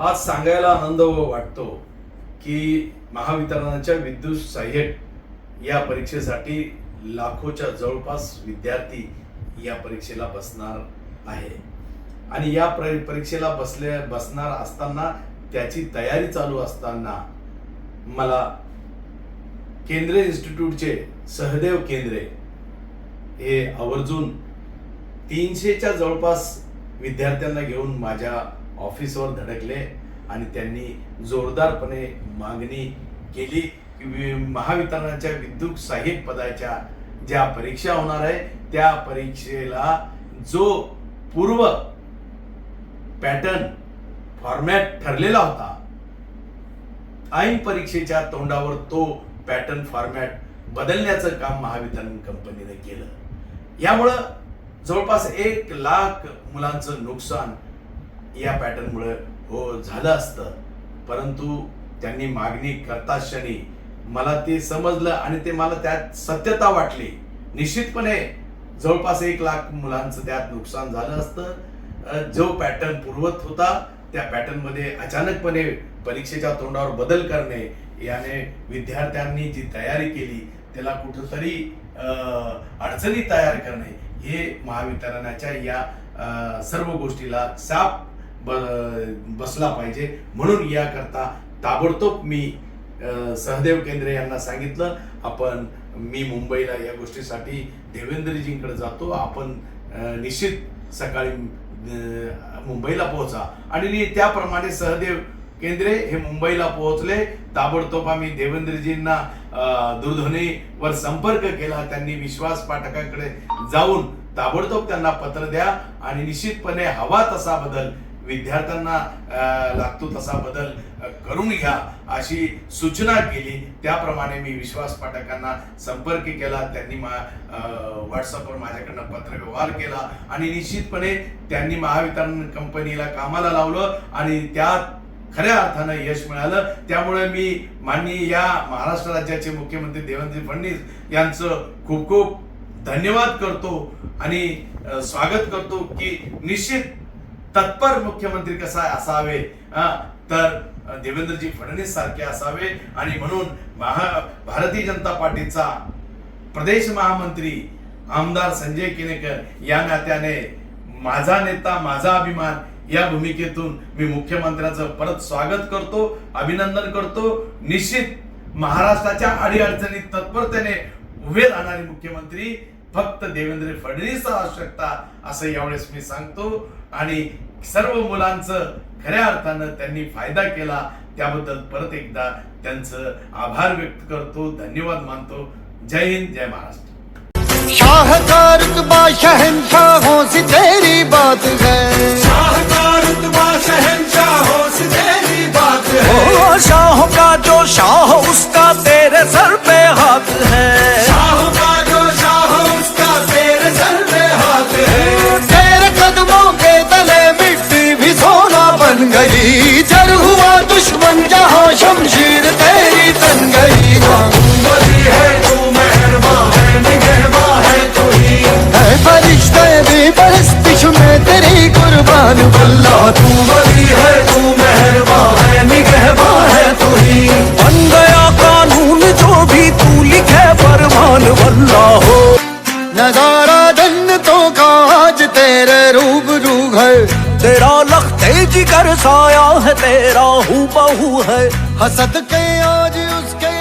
आज सांगायला आनंद वाटतो की महावितरणाच्या विद्युत सहाय्यक या परीक्षेसाठी लाखोच्या जवळपास विद्यार्थी या परीक्षेला बसणार आहे. आणि या प्र- परीक्षेला बसले बसणार असताना त्याची तयारी चालू असताना मला केंद्रीय इन्स्टिट्यूटचे सहदेव केंद्रे हे आवर्जून तीनशेच्या जवळपास विद्यार्थ्यांना घेऊन माझ्या ऑफिसवर धडकले आणि त्यांनी जोरदारपणे मागणी केली की महावितरणाच्या विद्युत सहाय्यक पदाच्या ज्या परीक्षा होणार आहे त्या परीक्षेला जो पूर्व पॅटर्न फॉर्मॅट ठरलेला होता ऐन परीक्षेच्या तोंडावर तो पॅटर्न फॉर्मॅट बदलण्याचं काम महावितरण कंपनीने केलं. यामुळं जवळपास एक लाख मुलांचं नुकसान या पॅटर्नमुळे हो झालं असतं. परंतु त्यांनी मागणी करता क्षणी मला ते समजलं आणि ते मला त्यात सत्यता वाटली. निश्चितपणे जवळपास एक लाख मुलांचं त्यात नुकसान झालं असतं. जो पॅटर्न पूर्वत होता त्या पॅटर्नमध्ये अचानकपणे परीक्षेच्या तोंडावर बदल करणे याने विद्यार्थ्यांनी जी तयारी केली त्याला कुठंतरी अडचणी तयार करणे हे महावितरणाच्या या सर्व गोष्टीला साप ब- बसला पाहिजे. म्हणून याकरता ताबडतोब मी सहदेव केंद्रे यांना सांगितलं आपण मी मुंबईला या गोष्टीसाठी देवेंद्रजींकडे जातो. आपण निश्चित सकाळी मुंबईला पोहोचा. आणि त्याप्रमाणे सहदेव केंद्रे हे मुंबईला पोहोचले. ताबडतोब आम्ही देवेंद्रजींना दूरध्वनीवर संपर्क केला. त्यांनी विश्वास पाठकाकडे जाऊन ताबडतोब त्यांना पत्र द्या. आणि निश्चितपणे हवा तसा बदल विद्यार्थ्यांना लागतो तसा बदल करून घ्या अशी सूचना केली. त्याप्रमाणे मी विश्वास पाठकांना संपर्क केला. त्यांनी मा व्हॉट्सअपवर माझ्याकडनं पत्रव्यवहार केला आणि निश्चितपणे त्यांनी महावितरण कंपनीला कामाला लावलं आणि त्या खऱ्या अर्थानं यश मिळालं. त्यामुळे मी माननीय या महाराष्ट्र राज्याचे मुख्यमंत्री देवेंद्र फडणवीस यांचं खूप खूप धन्यवाद करतो आणि स्वागत करतो की निश्चित तत्पर मुख्यमंत्री कसा असावे? तर देवेंद्रजी फडणवीस सारखे असावे. आणि म्हणून महा भारतीय जनता पार्टीचा प्रदेश महामंत्री आमदार संजय केनेकर या नात्याने माझा नेता माझा अभिमान या भूमिकेतून मी मुख्यमंत्र्यांचं परत स्वागत करतो अभिनंदन करतो. निश्चित महाराष्ट्राच्या अडीअडचणीत तत्परतेने उभे राहणारे मुख्यमंत्री फक्त देवेंद्र फडणवीस आवश्यकता असं यावेळेस मी सांगतो. आणि सर्व मुलांचं खऱ्या अर्थानं त्यांनी फायदा केला त्याबद्दल परत एकदा त्यांचं आभार व्यक्त करतो धन्यवाद मानतो. जय हिंद जय महाराष्ट्र. शाहकार शहनशाहों से तेरी बात है। शाहकार शहंशाहों से तेरी बात है। ओ शाह का जो शाह उसका तेरे सर पे हाथ है। गई जर हुआ दुश्मन जहाँ शमशीर तेरी तन गई फरिश्ते भी परस्तिश में तेरी कुर्बान। बल्ला तू वही है, तू मेहरबा है निगहबा है तू ही बन गया कानून जो भी तू लिखे फरमान। वल्ला हो नज़ारा जन्नतों का आज तेरे रूबरू है। तेरा लखते जिगर साया है तेरा हूँ बहू है। हसद के आज उसके